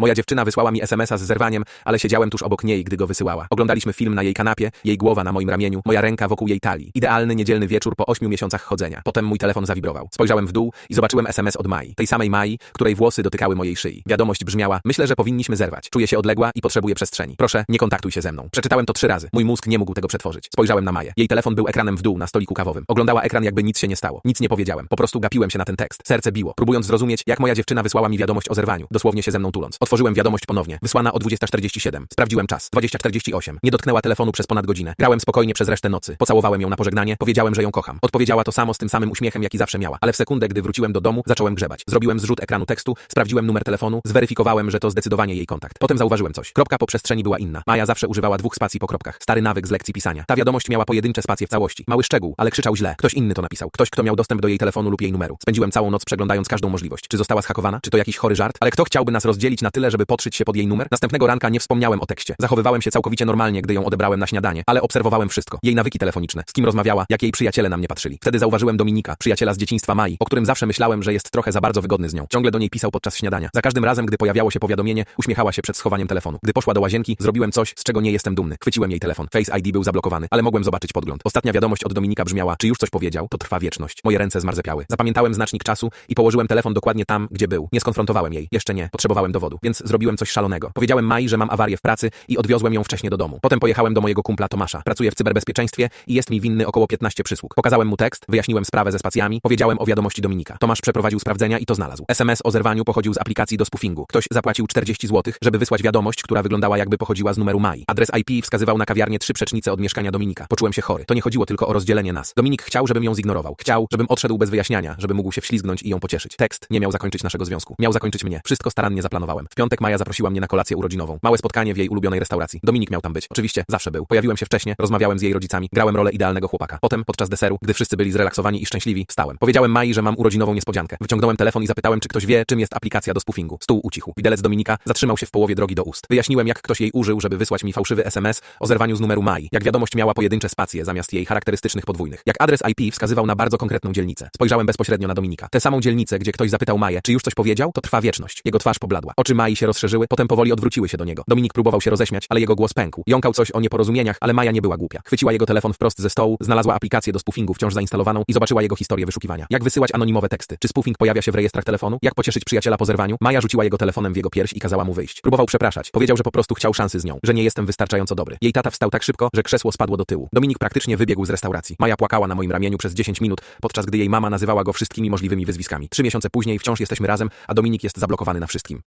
Moja dziewczyna wysłała mi SMS-a z zerwaniem, ale siedziałem tuż obok niej, gdy go wysyłała. Oglądaliśmy film na jej kanapie, jej głowa na moim ramieniu, moja ręka wokół jej talii. Idealny niedzielny wieczór po ośmiu miesiącach chodzenia. Potem mój telefon zawibrował. Spojrzałem w dół i zobaczyłem SMS od Mai. Tej samej Mai, której włosy dotykały mojej szyi. Wiadomość brzmiała: Myślę, że powinniśmy zerwać. Czuję się odległa i potrzebuję przestrzeni. Proszę, nie kontaktuj się ze mną. Przeczytałem to trzy razy. Mój mózg nie mógł tego przetworzyć. Spojrzałem na Maję. Jej telefon był ekranem w dół na stoliku kawowym. Oglądała ekran, jakby nic się nie stało. Nic nie powiedziałem. Po prostu gapiłem się na ten tekst. Serce biło, próbując zrozumieć, jak moja dziewczyna wysłała mi wiadomość o zerwaniu. Dosłownie się ze mną tuląc. Otworzyłem wiadomość ponownie. Wysłana o 20.47. Sprawdziłem czas. 20.48. Nie dotknęła telefonu przez ponad godzinę. Grałem spokojnie przez resztę nocy. Pocałowałem ją na pożegnanie. Powiedziałem, że ją kocham. Odpowiedziała to samo z tym samym uśmiechem, jaki zawsze miała. Ale w sekundę, gdy wróciłem do domu, zacząłem grzebać. Zrobiłem zrzut ekranu tekstu, sprawdziłem numer telefonu, zweryfikowałem, że to zdecydowanie jej kontakt. Potem zauważyłem coś. Kropka po przestrzeni była inna. Maja zawsze używała dwóch spacji po kropkach. Stary nawyk z lekcji pisania. Ta wiadomość miała pojedyncze spacje w całości. Mały szczegół, ale krzyczał źle. Ktoś inny to napisał. Ktoś, kto miał dostęp do jej telefonu lub jej numeru. Spędziłem całą noc przeglądając każdą możliwość. Czy została zhakowana? Czy to jakiś chory żart? Ale kto chciałby nas rozdzielić na tyle, żeby podszyć się pod jej numer? Następnego ranka nie wspomniałem o tekście. Zachowywałem się całkowicie normalnie, gdy ją odebrałem na śniadanie, ale obserwowałem wszystko. Jej nawyki telefoniczne, z kim rozmawiała, jak jej przyjaciele na mnie patrzyli. Wtedy zauważyłem Dominika, przyjaciela z dzieciństwa Mai, o którym zawsze myślałem, że jest trochę za bardzo wygodny z nią. Ciągle do niej pisał podczas śniadania. Za każdym razem, gdy pojawiało się powiadomienie, uśmiechała się przed schowaniem telefonu. Gdy poszła do łazienki, zrobiłem coś, z czego nie jestem dumny. Chwyciłem jej telefon. Face ID był zablokowany, ale mogłem zobaczyć podgląd. Ostatnia wiadomość od Dominika brzmiała: Czy już coś powiedział? To trwa wieczność. Moje ręce zmarzepiały. Zapamiętałem znacznik czasu i położyłem telefon dokładnie tam, gdzie był. Nie skonfrontowałem jej. Jeszcze nie. Potrzebowałem dowodu, więc zrobiłem coś szalonego. Powiedziałem Mai, że mam awarię w pracy i odwiozłem ją wcześnie do domu. Potem pojechałem do mojego kumpla Tomasza. Pracuje w cyberbezpieczeństwie i jest mi winny około 15 przysług. Pokazałem mu tekst, wyjaśniłem sprawę ze spacjami, powiedziałem o wiadomości Dominika. Tomasz przeprowadził sprawdzenia i to znalazł. SMS o zerwaniu pochodził z aplikacji do spoofingu. Ktoś zapłacił 40 zł, żeby wysłać wiadomość, która wyglądała jakby pochodziła z numeru Mai. Adres IP wskazywał na kawiarnię trzy przecznice od mieszkania Dominika. Poczułem się chory. To nie chodziło tylko o rozdzielenie nas. Dominik chciał, żebym ją zignorował. Chciał, żebym odszedł bez wyjaśniania, żeby mógł się wślizgnąć i ją pocieszyć. Tekst nie miał zakończyć naszego związku. Miał zakończyć mnie. Wszystko starannie zaplanowałem. W piątek Maja zaprosiła mnie na kolację urodzinową. Małe spotkanie w jej ulubionej restauracji. Dominik miał tam być. Oczywiście, zawsze był. Pojawiłem się wcześniej, rozmawiałem z jej rodzicami, grałem rolę idealnego chłopaka. Potem, podczas deseru, gdy wszyscy byli zrelaksowani i szczęśliwi, wstałem. Powiedziałem Mai, że mam urodzinową niespodziankę. Wyciągnąłem telefon i zapytałem, czy ktoś wie, czym jest aplikacja do spoofingu. Stół ucichł. Widelec Dominika zatrzymał się w połowie drogi do ust. Wyjaśniłem, jak ktoś jej użył, żeby wysłać mi fałszywy SMS o zerwaniu z numeru Mai. Jak wiadomość miała pojedyncze spacje zamiast jej charakterystycznych podwójnych. Jak adres IP wskazywał na bardzo konkretną dzielnicę. Spojrzałem bezpośrednio na Dominika. Tę samą dzielnicę, gdzie ktoś zapytał Maję, czy już coś powiedział, to trwa wieczność. Jego twarz pobladła. Oczy Mai się rozszerzyły, potem powoli odwróciły się do niego. Dominik próbował się roześmiać, ale jego głos pękł. Jąkał coś o nieporozumieniach, ale Maja nie była głupia. Chwyciła jego telefon wprost ze stołu, znalazła aplikację do spoofingu wciąż zainstalowaną i zobaczyła jego historię wyszukiwania. Jak wysyłać anonimowe teksty? Czy spoofing pojawia się w rejestrach telefonu? Jak pocieszyć przyjaciela po zerwaniu? Maja rzuciła jego telefonem w jego pierś i kazała mu wyjść. Próbował przepraszać. Powiedział, że po prostu chciał szansy z nią, że nie jestem wystarczająco dobry. Jej tata wstał tak szybko, że krzesło spadło do tyłu. Dominik praktycznie wybiegł z restauracji. Maja płakała na moim ramieniu przez 10 minut, podczas gdy jej mama nazywała go wszystkimi możliwymi wyzwiskami. Trzy miesiące później wciąż jesteśmy razem, a Dominik jest zablokowany na wszystkim.